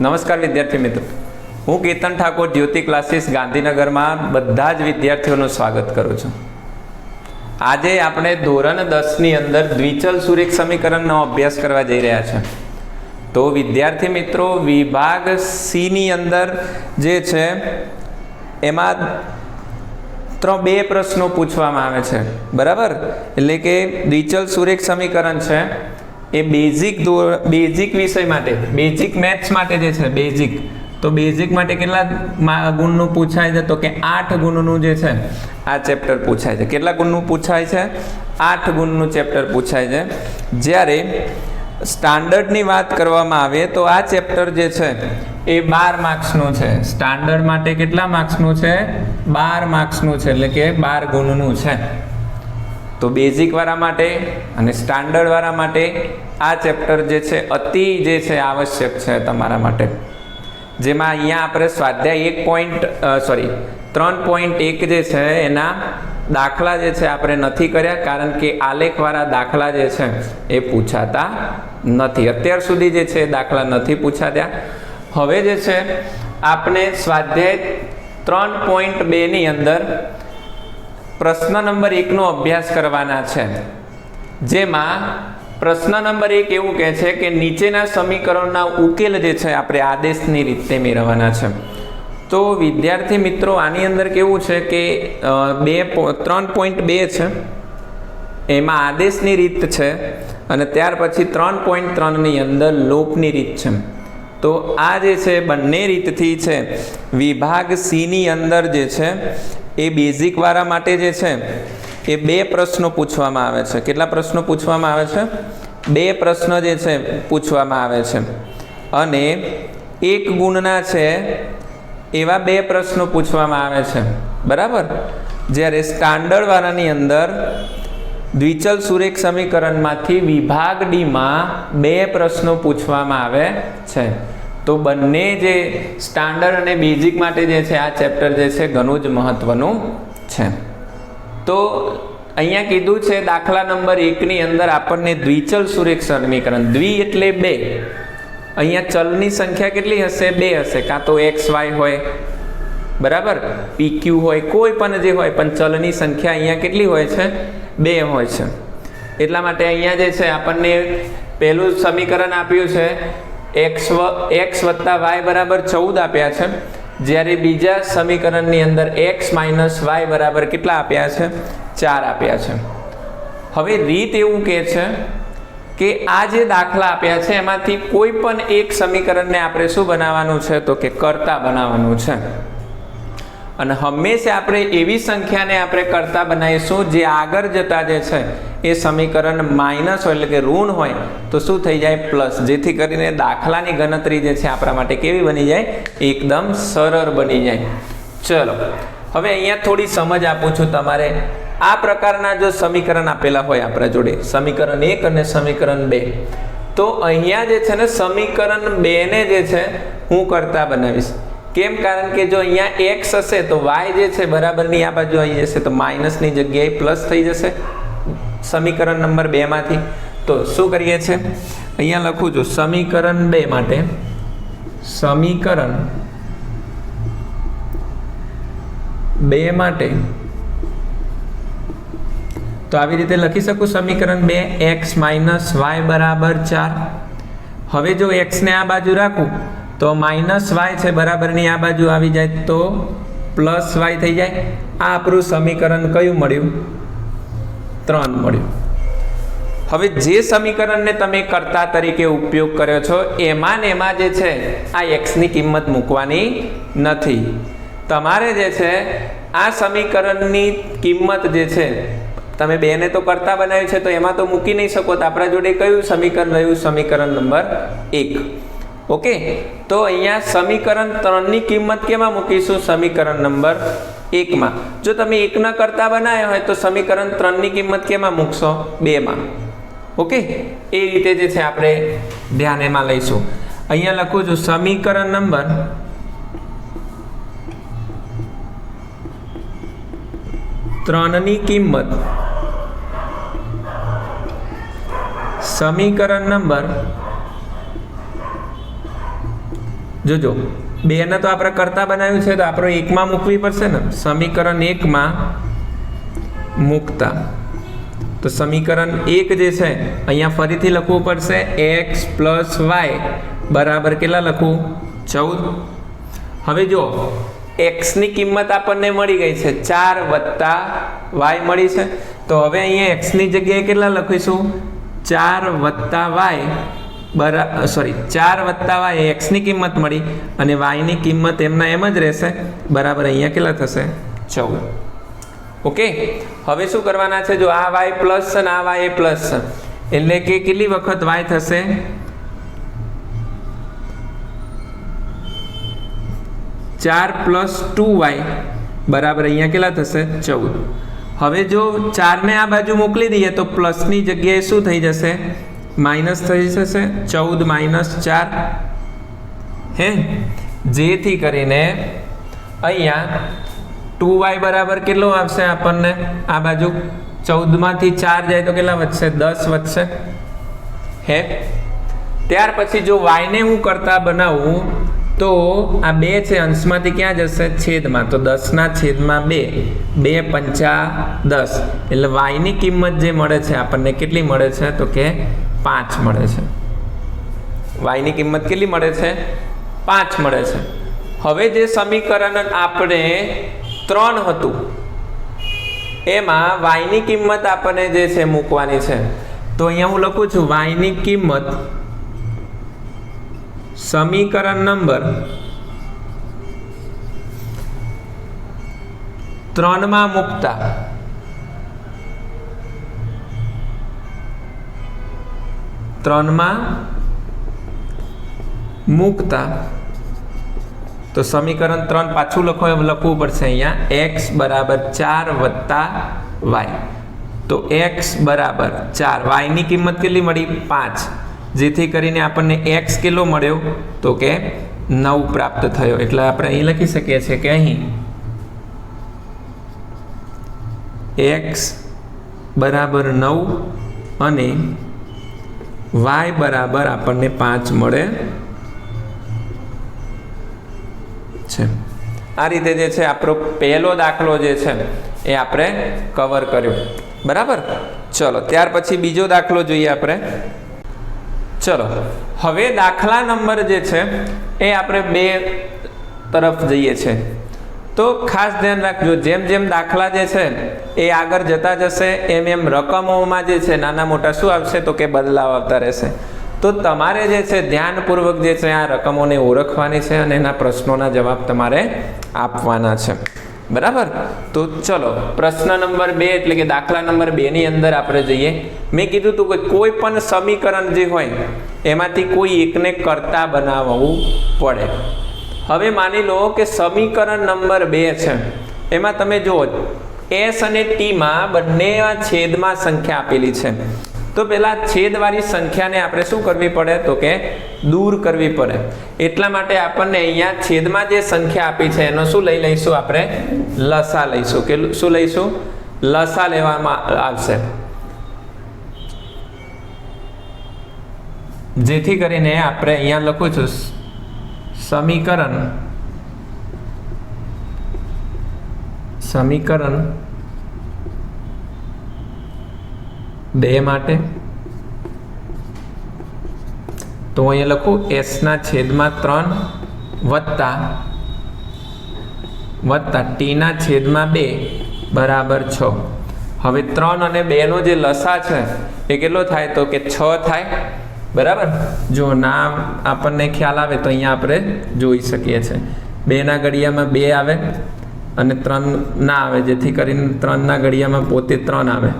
નમસ્કાર વિદ્યાર્થી મિત્રો. હું કેતન ઠાકોર, જ્યોતિ ક્લાસીસ, ગાંધીનગરમાં બધા જ વિદ્યાર્થીઓનું સ્વાગત કરું છું. આજે આપણે ધોરણ દસની અંદર દ્વિચલ સુરેખ સમીકરણનો અભ્યાસ કરવા જઈ રહ્યા છે. તો વિદ્યાર્થી મિત્રો, વિભાગ સીની અંદર જે છે, એમાં ત્રણ બે પ્રશ્નો પૂછવામાં આવે છે. બરાબર? એટલે કે દ્વિચલ સુરેખ સમીકરણ છે એ બેઝિક બેઝિક વિષય માટે બેઝિક મેથ્સ માટે જે છે બેઝિક તો બેઝિક માટે કેટલા ગુણનું પૂછાય છે? તો કે આઠ ગુણનું જે છે, આ ચેપ્ટર પૂછાય છે. કેટલા ગુણનું પૂછાય છે? આઠ ગુણનું ચેપ્ટર પૂછાય છે. જ્યારે સ્ટાન્ડર્ડની વાત કરવામાં આવે, તો આ ચેપ્ટર જે છે, એ બાર માર્ક્સનું છે. સ્ટાન્ડર્ડ માટે કેટલા માર્ક્સનું છે? બાર માર્ક્સનું છે, એટલે કે બાર ગુણનું છે. તો બેઝિકવાળા માટે અને સ્ટાન્ડર્ડવાળા માટે આ ચેપ્ટર જે છે, અતિ જે છે, આવશ્યક છે તમારા માટે. જેમાં અહીંયા આપણે સ્વાધ્યાય એક પોઈન્ટ સોરી ત્રણ પોઈન્ટ એક જે છે, એના દાખલા જે છે આપણે નથી કર્યા, કારણ કે આલેખવાળા દાખલા જે છે, એ પૂછાતા નથી. અત્યાર સુધી જે છે દાખલા નથી પૂછાત્યા હવે જે છે આપણે સ્વાધ્યાય ત્રણ પોઈન્ટ બેની અંદર પ્રશ્ન નંબર એકનો અભ્યાસ કરવાના છે. જેમાં પ્રશ્ન નંબર એક એવું કહે છે કે નીચેના સમીકરણના ઉકેલ જે છે, આપણે આદેશની રીતે મેળવવાના છે. તો વિદ્યાર્થી મિત્રો, આની અંદર કેવું છે કે બે ત્રણ પોઈન્ટ બે છે. એમાં આદેશની રીત છે અને ત્યાર પછી ત્રણ પોઈન્ટ ત્રણની અંદર લોપની રીત છે. તો આ જે છે, બંને રીતથી છે. વિભાગ સીની અંદર જે છે, એ બેઝિક વાળા માટે જે છે એ બે પ્રશ્નો પૂછવામાં આવે છે. કેટલા પ્રશ્નો પૂછવામાં આવે છે? બે પ્રશ્નો જે છે પૂછવામાં આવે છે. અને એક ગુણના છે એવા બે પ્રશ્નો પૂછવામાં આવે છે. બરાબર? જ્યારે સ્ટાન્ડર્ડવાળાની અંદર દ્વિચલ સુરેખ સમીકરણમાંથી વિભાગ ડીમાં બે પ્રશ્નો પૂછવામાં આવે છે. તો બંને જે સ્ટાન્ડર્ડ અને બેઝિક માટે જે છે, આ ચેપ્ટર જે છે, ઘણું જ મહત્વનું છે. તો અહીંયા કીધું છે દાખલા નંબર એકની અંદર આપણને દ્વિચલ સુરેખ સમીકરણ દ્વિ એટલે બે. અહીંયા ચલની સંખ્યા કેટલી હશે? બે હશે. કાં તો એક્સ, વાય હોય. બરાબર? પીક્યુ હોય. કોઈ પણ જે હોય, પણ ચલની સંખ્યા અહીંયા કેટલી હોય છે? બે હોય છે. એટલા માટે અહીંયા જે છે, આપણને પહેલું સમીકરણ આપ્યું છે. એક્સ એક્સ વત્તા વાય બરાબર ચૌદ આપ્યા છે. જ્યારે બીજા સમીકરણની અંદર એક્સ માઇનસ વાય બરાબર કેટલા આપ્યા છે? ચાર આપ્યા છે. હવે રીત એવું કહે છે કે આ જે દાખલા આપ્યા છે, એમાંથી કોઈ પણ એક સમીકરણને આપણે શું બનાવવાનું છે? તો કે કરતા બનાવવાનું છે. અને હંમેશા આપણે એવી સંખ્યાને આપણે કરતા બનાવીશું જે આગળ જતા જે છે, એ સમીકરણ માઇનસ હોય એટલે કે ઋણ હોય, તો શું થઈ જાય? પ્લસ. જેથી કરીને દાખલાની ગણતરી જે છે આપણા માટે કેવી બની જાય? એકદમ સરળ બની જાય. ચલો. હવે અહીંયા થોડી સમજ આપું છું તમારે. આ પ્રકારના જો સમીકરણ આપેલા હોય આપણા જોડે, સમીકરણ એક અને સમીકરણ બે, તો અહીંયા જે છે ને સમીકરણ બેને જે છે હું કરતા બનાવીશ. કેમ? કારણ કે જો અહીંયા એક્સ હશે તો વાય જે છે બરાબરની આ બાજુ આવી જશે, તો માઇનસની જગ્યાએ પ્લસ થઈ જશે સમીકરણ નંબર બેમાંથી તો શું કરીએ છે? અહીંયા લખું છું, સમીકરણ બે માટે સમીકરણ બે માટે તો આવી રીતે લખી શકું, સમીકરણ બે એક્સ માઇનસ વાય બરાબર ચાર. હવે જો એક્સને આ બાજુ રાખું તો માઇનસ વાય છે બરાબરની આ બાજુ આવી જાય તો પ્લસ વાય થઈ જાય. આ આપણું સમીકરણ કયું મળ્યું? ત્રણ મળ્યું. હવે જે સમીકરણને તમે કરતા તરીકે ઉપયોગ કર્યો છો, એમાં ને એમાં જે છે, આ એક્સની કિંમત મૂકવાની નથી. તમારે જે છે, આ સમીકરણની કિંમત જે છે, તમે બેને તો કરતા બનાવ્યું છે, તો એમાં તો મૂકી નહીં શકો. તો આપણા જોડે કયું સમીકરણ રહ્યું? સમીકરણ નંબર એક. ઓકે? તો અહીંયા સમીકરણ ત્રણની કિંમત કેમાં મૂકીશું? સમીકરણ નંબર એકમાં. જો તમે એકના કરતા બનાવ્યા હોય તો સમીકરણ ત્રણની કિંમત કેમાં મૂકશો? બેમાં. ઓકે? એ રીતે જે છે આપણે ધ્યાન એમાં લઈશું. અહીંયા લખું છું, સમીકરણ નંબર ત્રણની કિંમત. સમીકરણ નંબર જોજો, બેને તો આપણે કરતા બનાવ્યું છે, તો આપણે એકમાં મૂકવી પડશે ને? સમીકરણ એકમાં મૂકતા. તો સમીકરણ એક જે છે, અહીંયા ફરીથી લખવું પડશે એક્સ પ્લસ વાય બરાબર કેટલા લખવું? ચૌદ. હવે જો એક્સની કિંમત આપણને મળી ગઈ છે, ચાર વત્તા વાય મળી છે. તો હવે અહીંયા એક્સની જગ્યાએ કેટલા લખીશું? ચાર વત્તા વાય બરા સોરી ચાર વત્તા વાય એક્સની કિંમત મળી અને વાયની કિંમત એમના એમ જ રહેશે. બરાબર અહીંયા કેટલા થશે? ચૌદ. ઓકે? હવે શું કરવાના છે? જો આ વાય પ્લસ છે ને આ વાય પ્લસ છે. એટલે કે કેટલી વખત વાય થશે? ચાર પ્લસ ટુ વાય બરાબર, અહીંયા કેટલા થશે? ચૌદ. હવે જો ચારને આ બાજુ મોકલી દઈએ તો પ્લસની જગ્યાએ શું થઈ જશે? માઇનસ થઈ જશે, ચૌદ માઇનસ ચાર. હે? જેથી કરીને અહીંયા ટુ વાય બરાબર કેટલો આવશે આપણને? આ બાજુ ચૌદમાંથી ચાર જાય તો કેટલા વધશે? દસ વધશે. હે? ત્યાર પછી જો વાયને હું કરતા બનાવું, તો આ બે છે, અંશમાંથી ક્યાં જશે? છેદમાં. તો દસના છેદમાં બે. બે પંચા દસ. એટલે વાયની કિંમત જે મળે છે, આપણને કેટલી મળે છે? તો કે પાંચ મળે છે. વાયની કિંમત કેટલી મળે છે? પાંચ મળે છે. હવે જે સમીકરણ આપણે ત્રણ હતું, એમાં વાયની કિંમત આપણને જે છે મૂકવાની છે. તો અહીંયા હું લખું છું, વાયની કિંમત સમીકરણ નંબર ત્રણમાં મૂકતા. ત્રણમાં મૂકતા. તો સમીકરણ ત્રણ પાછું લખો એમ લખવું પડશે અહીંયા. એક્સ બરાબર ચાર વત્તા વાય તો એક્સ બરાબર ચાર. વાયની કિંમત કેટલી મળી? પાંચ. જેથી કરીને આપણને એક્સ કેટલો મળ્યો? તો કે નવ પ્રાપ્ત થયો. એટલે આપણે અહીં લખી શકીએ છીએ કે અહીં એક્સ બરાબર નવ અને વાય બરાબર આપણને પાંચ મળે છે. આ રીતે જે છે આપણો પહેલો દાખલો જે છે એ આપણે કવર કર્યો. બરાબર? ચલો, ત્યાર પછી બીજો દાખલો જોઈએ આપણે. ચલો, હવે દાખલા નંબર જે છે એ આપણે બે તરફ જઈએ છે. તો ખાસ ધ્યાન રાખજો, જેમ જેમ દાખલા જે છે, એ આગળ જતા જશે, એમ એમ રકમોમાં જે છે, નાના મોટા શું આવશે તો કે બદલાવ આવતા રહેશે. તો તમારે જે છે, ધ્યાનપૂર્વક જે છે, આ રકમોને ઓળખવાની છે અને એના પ્રશ્નોના જવાબ તમારે આપવાના છે. બરાબર? તો ચલો, પ્રશ્ન નંબર બે એટલે કે દાખલા નંબર બે ની અંદર આપણે જઈએ. મેં કીધું હતું કે કોઈ પણ સમીકરણ જે હોય, એમાંથી કોઈ એકને કરતા બનાવવું પડે. હવે માની લો કે સમીકરણ નંબર બે છે. એમાં તમે જુઓ, એસ અને ટીમાં બંને છેદમાં સંખ્યા આપેલી છે. તો પેલા છેદવાળી સંખ્યાને આપણે શું કરવી પડે? તો કે દૂર કરવી પડે. એટલા માટે આપણને અહીંયા છેદમાં જે સંખ્યા આપી છે, એનો શું લઈ લઈશું આપણે? લસા લઈશું. કે શું લઈશું? લસા લેવામાં આવશે. જેથી કરીને આપણે અહીંયા લખું છું સમીકરણ સમીકરણ બે માટે। તો અહીંયા લખું એસના છેદમાં ત્રણ વત્તા વત્તા ટીના છેદમાં બે બરાબર છ. હવે ત્રણ અને બેનો જે લસા છે, એ કેટલો થાય? તો કે છ થાય? બરાબર? જો નામ આપણને ખ્યાલ આવે તો અહીંયા આપણે જોઈ શકીએ છીએ. બેના ઘડિયામાં બે આવે અને ત્રણ ના આવે, જેથી કરીને ત્રણના ઘડિયામાં પોતે ત્રણ આવે.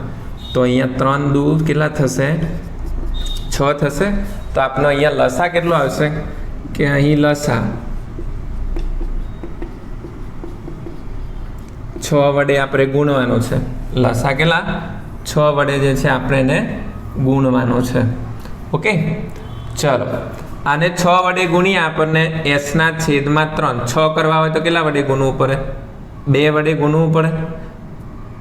તો અહીંયા ત્રણ દૂર કેટલા થશે? છ થશે? તો આપનો અહીંયા લસા કેટલો આવશે? કે અહીં લસા? છ વડે આપણે ગુણવાનું છે. લસા કેટલા? છ વડે જે છે આપણે એને ગુણવાનો છે. ઓકે? ચલો. આને છ વડે ગુણીએ આપણને એસના છેદમાં ત્રણ. છ કરવા હોય તો કેટલા વડે ગુણવું પડે? બે વડે ગુણવું પડે?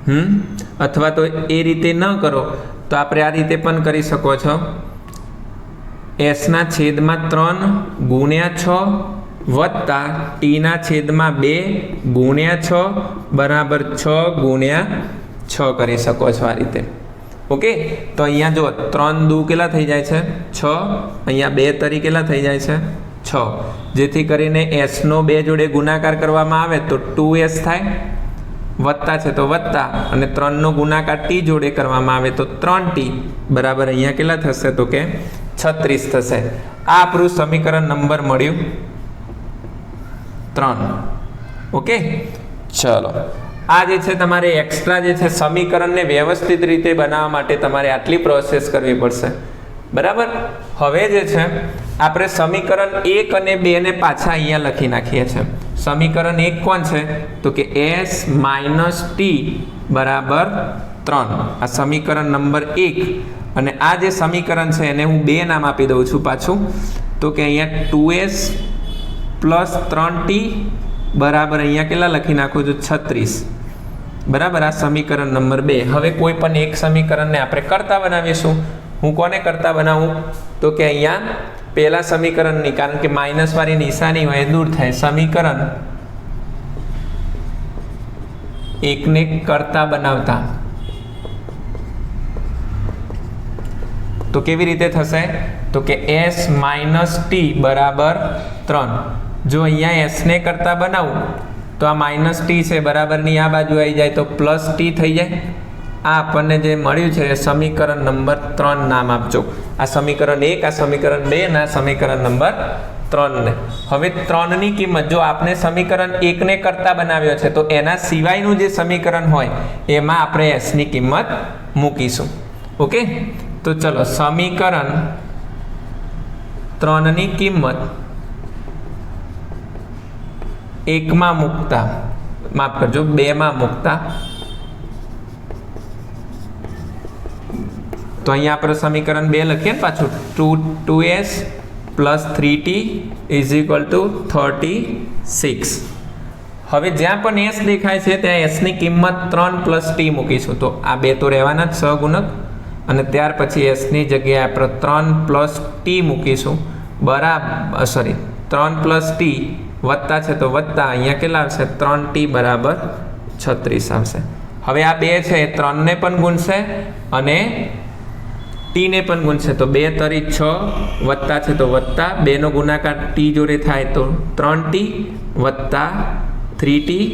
હમ? અથવા તો એ રીતે ન કરો તો આપણે આ રીતે પણ કરી શકો છો. એસના છેદમાં ત્રણ ગુણ્યા છ વત્તા ટીના છેદમાં બે ગુણ્યા છ બરાબર છ ગુણ્યા છ કરી શકો છો આ રીતે. ઓકે? તો અહીંયા જો ત્રણ દુ કેટલા થઈ જાય છે? છ. અહીંયા બે તરી કેટલા થઈ જાય છે? છ. જેથી કરીને એસનો બે જોડે ગુણાકાર કરવામાં આવે તો ટુ એસ થાય. વત્તા છે તો વત્તા. અને ત્રણનો ગુણાકાર ટી જોડે કરવામાં આવે તો ત્રણ ટી બરાબર, અહીંયા કેટલા થશે તો કે છત્રીસ થશે. આ આપણું સમીકરણ નંબર મળ્યું. ત્રણ. ઓકે? ચલો. આ જે છે તમારે એક્સ્ટ્રા જે છે સમીકરણને વ્યવસ્થિત રીતે બનાવવા માટે તમારે આટલી પ્રોસેસ કરવી પડશે. બરાબર? હવે જે છે, આપણે સમીકરણ એક અને બે ને પાછા અહીંયા લખી નાખીએ છીએ. સમીકરણ એક કોણ છે? તો કે એસ માઇનસ ટી બરાબર ત્રણ. આ સમીકરણ નંબર એક. અને આ જે સમીકરણ છે, એને હું બે નામ આપી દઉં છું પાછું. તો કે અહીંયા ટુ એસ પ્લસ ત્રણ ટી બરાબર અહીંયા કેટલા લખી નાખું છું? છત્રીસ. બરાબર, આ સમીકરણ નંબર બે. હવે કોઈ પણ એક સમીકરણને આપણે કરતા બનાવીશું. હું કોને કરતા બનાવું? તો કે અહીંયા પહેલા સમીકરણની, કારણ કે માઇનસ વાળી નિશાની હોય દૂર થાય. સમીકરણ એકને કરતા બનાવતા. તો કેવી રીતે થશે? તો કે એસ માઇનસ ટી બરાબર ત્રણ. જો અહીંયા એસને કરતા બનાવું તો આ માઇનસ ટી છે, બરાબરની આ બાજુ આવી જાય તો પ્લસ ટી થઈ જાય. આ આપણને જે મળ્યું છે સમીકરણ નંબર ત્રણ નામ આપજો. આ સમીકરણ એક, આ સમીકરણ બે અને સમીકરણ નંબર ત્રણને હવે ત્રણની કિંમત, જો આપણે સમીકરણ એકને કરતા બનાવ્યો છે, તો એના સિવાયનું જે સમીકરણ હોય, એમાં આપણે એસની કિંમત મૂકીશું. ઓકે? તો ચલો, સમીકરણ ત્રણની કિંમત એકમાં મૂકતા. માફ કરજો, બેમાં મૂકતા. તો અહીંયા આપણે સમીકરણ બે લખીએ પાછું. Two two S plus three T is equal to thirty six હવે જ્યાં પણ એસ દેખાય છે, ત્યાં એસની કિંમત ત્રણ પ્લસ ટી મૂકીશું. તો આ બે તો રહેવાના જ સહગુણક. અને ત્યાર પછી એસની જગ્યાએ આપણે ત્રણ પ્લસ ટી મૂકીશું. બરાબર સોરી ત્રણ પ્લસ ટી વત્તા છે તો વત્તા, અહીંયા કેટલા આવશે? ત્રણ ટી બરાબર છત્રીસ આવશે. હવે આ બે છે, એ ત્રણને પણ ગુણશે અને ટીને પણ ગુણશે. તો બે તરી છ વત્તા છે તો વત્તા, બેનો ગુણાકાર ટી જોડે થાય તો ત્રણ ટી વત્તા, three T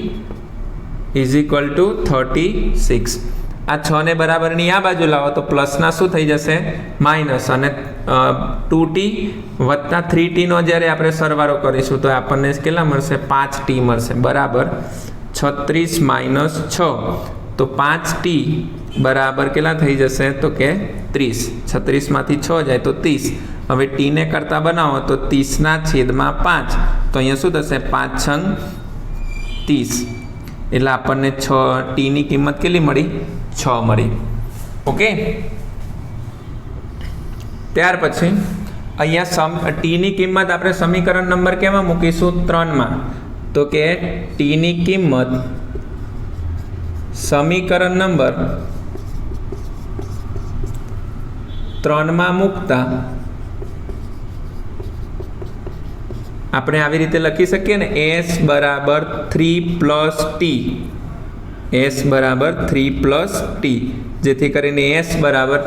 is equal to thirty six. આ છ ને બરાબરની આ બાજુ લાવો તો પ્લસના શું થઈ જશે? માઇનસ અને ટુ ટી વત્તા થ્રી ટીનો જ્યારે આપણે સરવારો કરીશું તો આપણને કેટલા મળશે? પાંચ ટી મળશે. બરાબર. છત્રીસ માઇનસ છ. તો પાંચ ટી બરાબર કેટલા થઈ જશે? તો કે ત્રીસ. છત્રીસમાંથી છ જાય તો ત્રીસ. હવે ટીને કરતાં બનાવો તો ત્રીસના છેદમાં પાંચ. તો અહીંયા શું થશે? પાંચ છંગ ત્રીસ. એટલે આપણને છ ટીની કિંમત કેટલી મળી? છ મળી ઓકે ત્યાર પછી, અહીંયા સમ ટીની કિંમત આપણે સમીકરણ નંબર કેમાં મૂકીશું? ત્રણમાં. તો કે ટીની કિંમત સમીકરણ નંબર ત્રણમાં મૂકતા આપણે આવી રીતે લખી શકીએ ને? એસ બરાબર થ્રી પ્લસ ટી એસ બરાબર થ્રી પ્લસ ટી. જેથી કરીને એસ બરાબર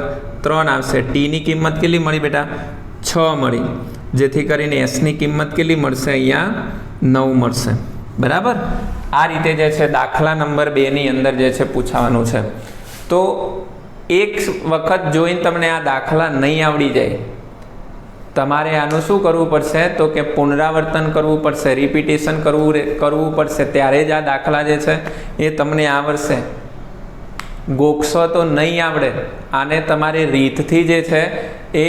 ત્રણ આવશે. ટીની કિંમત કેટલી મળી બેટા? છ મળી. જેથી કરીને એસની કિંમત કેટલી મળશે અહીંયા? નવ મળશે. બરાબર? આ રીતે જે છે દાખલા નંબર બેની અંદર જે છે પૂછાવાનું છે. તો એક વખત જોઈને તમને આ દાખલા નહીં આવડી જાય. તમારે આનું શું કરવું પડશે? તો કે પુનરાવર્તન કરવું પડશે રિપીટેશન કરવું કરવું પડશે. ત્યારે જ આ દાખલા જે છે, એ તમને આવડશે. ગોખશો તો નહીં આવડે. આને તમારી રીતથી જે છે, એ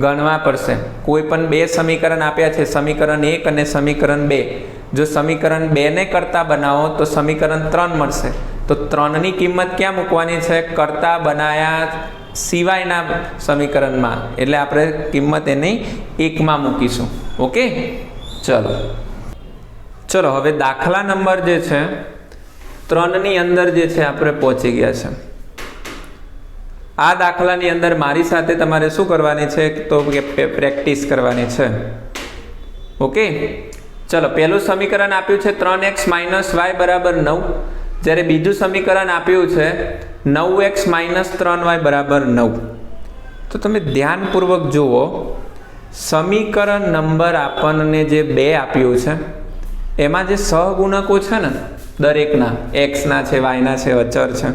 ગણવા પડશે. કોઈ પણ બે સમીકરણ આપ્યા છે, સમીકરણ એક અને સમીકરણ બે. જો સમીકરણ બેને કરતા બનાવો, તો સમીકરણ ત્રણ મળશે. તો ત્રણની કિંમત ક્યાં મૂકવાની છે? કરતા બનાયા સિવાયના સમીકરણમાં. એટલે આપણે કિંમત એની એકમાં મૂકીશું. ઓકે? ચલો. ચલો, હવે દાખલા નંબર જે છે, ત્રણની અંદર જે છે, આપણે પહોંચી ગયા છે. આ દાખલાની અંદર મારી સાથે તમારે શું કરવાની છે? તો કે પ્રેક્ટિસ કરવાની છે. ઓકે? ચલો, પહેલું સમીકરણ આપ્યું છે ત્રણ એક્સ માઇનસ વાય બરાબર નવ. જ્યારે બીજું સમીકરણ આપ્યું છે નવ એક્સ માઇનસ ત્રણ વાય બરાબર નવ. તો તમે ધ્યાનપૂર્વક જુઓ, સમીકરણ નંબર આપણને જે બે આપ્યું છે, એમાં જે સહગુણકો છે ને, દરેકના, એક્સના છે, વાયના છે અચર છે,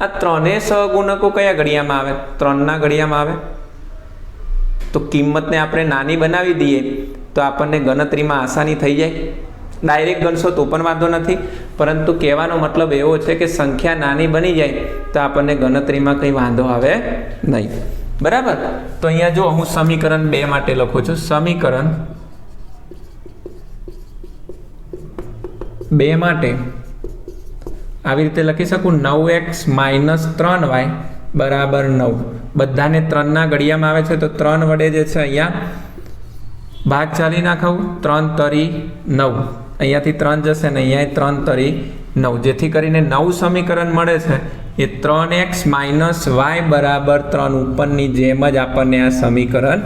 આ ત્રણેય સહગુણકો કયા ઘડિયામાં આવે? ત્રણના ઘડિયામાં આવે? તો કિંમતને આપણે નાની બનાવી દઈએ, તો આપણને ગણતરીમાં આસાની થઈ જાય. ડાયરેક્ટ ગણશો તો પણ વાંધો નથી. પરંતુ કહેવાનો મતલબ એવો છે કે સંખ્યા નાની બની જાય તો આપણને ગણતરીમાં કંઈ વાંધો આવે નહીં. બરાબર? તો અહીંયા જો હું સમીકરણ બે માટે લખું છું. સમીકરણ બે માટે આવી રીતે લખી શકું. નવ એક્સ માઇનસ ત્રણ વાય બરાબર નવ. બધાને ત્રણના ઘડિયામાં આવે છે તો ત્રણ વડે જે છે અહીંયા ભાગ ચાલી નાખાવું. ત્રણ તરી નવ. અહીંયાથી ત્રણ જશે ને અહીંયા ત્રણ તરી નવ. જેથી કરીને નવ સમીકરણ મળે છે. એ ત્રણ એક્સ માઇનસ વાય બરાબર ત્રણ ઉપરની જેમ જ આપણને આ સમીકરણ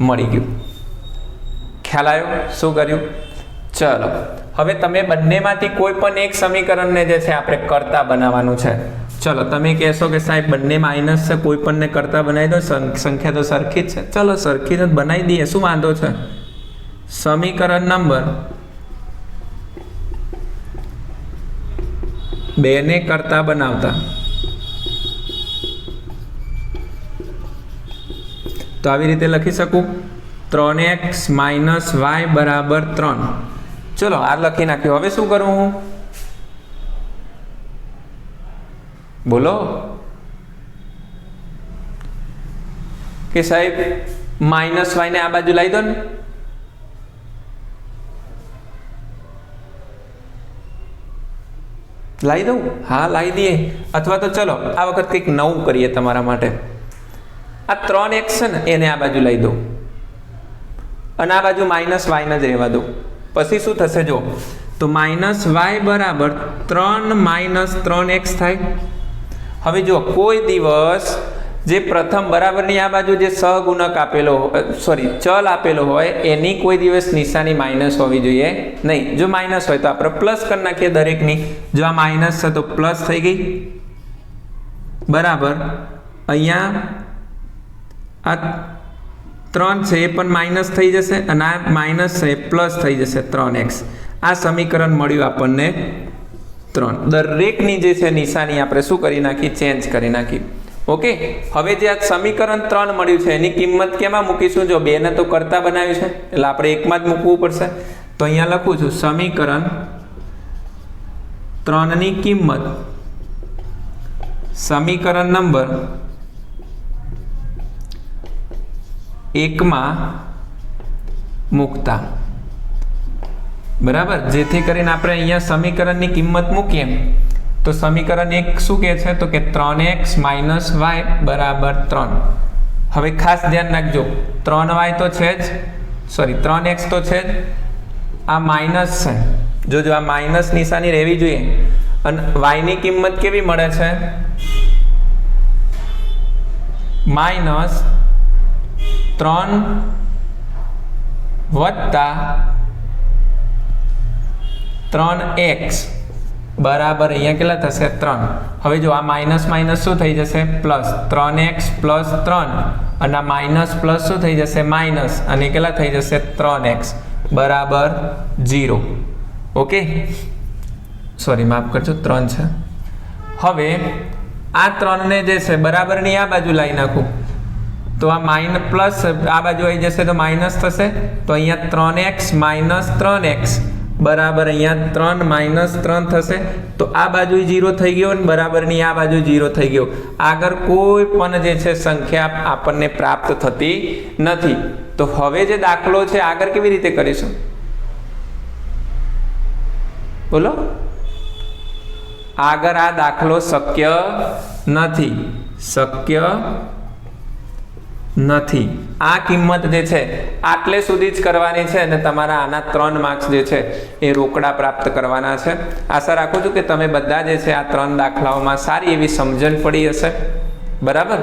મળી ગયું. ખ્યાલ આવ્યો? શું કર્યું? ચલો. હવે તમે બંનેમાંથી કોઈ પણ એક સમીકરણને જે છે આપણે કરતા બનાવવાનું છે. ચલો, તમે કહેશો કે સાહેબ બંને માઇનસ છે, કોઈ પણને કરતા બનાવી દો. સંખ્યા તો સરખી જ છે. ચલો, સરખી જ બનાવી દઈએ. શું વાંધો છે? સમીકરણ નંબર બેને કરતા બનાવતા. તો આવી રીતે લખી શકું? ત્રણ એક્સ માઇનસ વાય બરાબર ત્રણ. ચલો, આ લખી નાખ્યું. હવે શું કરું હું? બોલો. કે સાહેબ, માઇનસ વાયને આ બાજુ લાવી દો ને. લાવી દઉં? હા, લાવી દઈએ. અથવા તો ચલો, આ વખત કંઈક નવું કરીએ તમારા માટે. આ ત્રણ એક્સ છે ને, એને આ બાજુ લઈ દઉં. અને આ બાજુ માઇનસ વાયને જ રહેવા દઉં. પછી શું થશે જો? તો માઇનસ વાય બરાબર ત્રણ માઇનસ ત્રણ એક્સ થાય. હવે જો કોઈ દિવસ જે પ્રથમ બરાબરની આ બાજુ જે સહગુણક આપેલો સોરી ચલ આપેલો હોય, એની કોઈ દિવસ નિશાની માઇનસ હોવી જોઈએ નહીં. જો માઇનસ હોય તો આપણે પ્લસ કરી નાખીએ દરેકની. જો આ માઇનસ છે તો પ્લસ થઈ ગઈ. બરાબર. અહીંયા આ ત્રણ છે એ પણ માઇનસ થઈ જશે અને આ માઇનસ છે પ્લસ થઈ જશે ત્રણ એક્સ આ સમીકરણ મળ્યું આપણને ત્રણ. દરેકની જે છે નિશાની આપણે શું કરી નાખી? ચેન્જ કરી નાખી. ઓકે? હવે જે આ સમીકરણ ત્રણ મળ્યું છે, એની કિંમત કેમાં મૂકીશું? જો બેને તો કરતા બનાવ્યું છે, એટલે આપણે એકમાં જ મૂકવું પડશે. તો અહીંયા લખું છું, સમીકરણ ત્રણની કિંમત. સમીકરણ નંબર એકમાં મૂકતા. બરાબર? જેથી કરીને આપણે અહીંયા સમીકરણની કિંમત મૂકીએ. તો સમીકરણ એક શું કહે છે? તો કે ત્રણ એક્સ માઇનસ વાય બરાબર ત્રણ. હવે ખાસ ધ્યાન રાખજો. ત્રણ વાય તો છે જ સોરી ત્રણ એક્સ તો છે જ. આ માઇનસ છે. જોજો આ માઇનસ નિશાની રહેવી જોઈએ. અને વાયની કિંમત કેવી મળે છે? માઇનસ ત્રણ વત્તા ત્રણ એક્સ. બરાબર, અહીંયા કેટલા થશે? ત્રણ. હવે જો આ માઇનસ માઇનસ શું થઈ જશે? પ્લસ ત્રણ એક્સ પ્લસ ત્રણ. અને આ માઇનસ પ્લસ શું થઈ જશે? માઇનસ. અને કેટલા થઈ જશે? ત્રણ એક્સ. બરાબર જીરો ઓકે? સોરી, માફ કરજો, ત્રણ છે. હવે આ ત્રણને જે છે, બરાબરની આ બાજુ લાવી નાખું. તો આ માઇન, પ્લસ આ બાજુ આવી જશે તો માઇનસ થશે. તો અહીંયા ત્રણ એક્સ, માઇનસ ત્રણ એક્સ. બરાબર, અહીંયા ત્રણ માઇનસ ત્રણ થશે. તો આ બાજુ જીરો થઈ ગયો અને બરાબરની આ બાજુ જીરો થઈ ગયો. આગળ કોઈ પણ જે છે સંખ્યા આપણને પ્રાપ્ત થતી નથી. તો હવે જે દાખલો છે આગળ કેવી રીતે કરીશું? બોલો. આગળ આ દાખલો શક્ય નથી. શક્ય નથી. આ કિંમત જે છે, આટલે સુધી જ કરવાની છે અને તમારા આના ત્રણ માર્ક્સ જે છે, એ રોકડા પ્રાપ્ત કરવાના છે. આશા રાખું છું કે તમે બધા જે છે, આ ત્રણ દાખલાઓમાં સારી એવી સમજણ પડી હશે. બરાબર?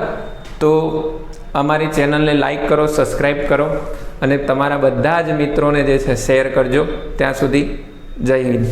તો અમારી ચેનલને લાઈક કરો સબસ્ક્રાઈબ કરો અને તમારા બધા જ મિત્રોને જે છે શેર કરજો. ત્યાં સુધી જય હિન્દ.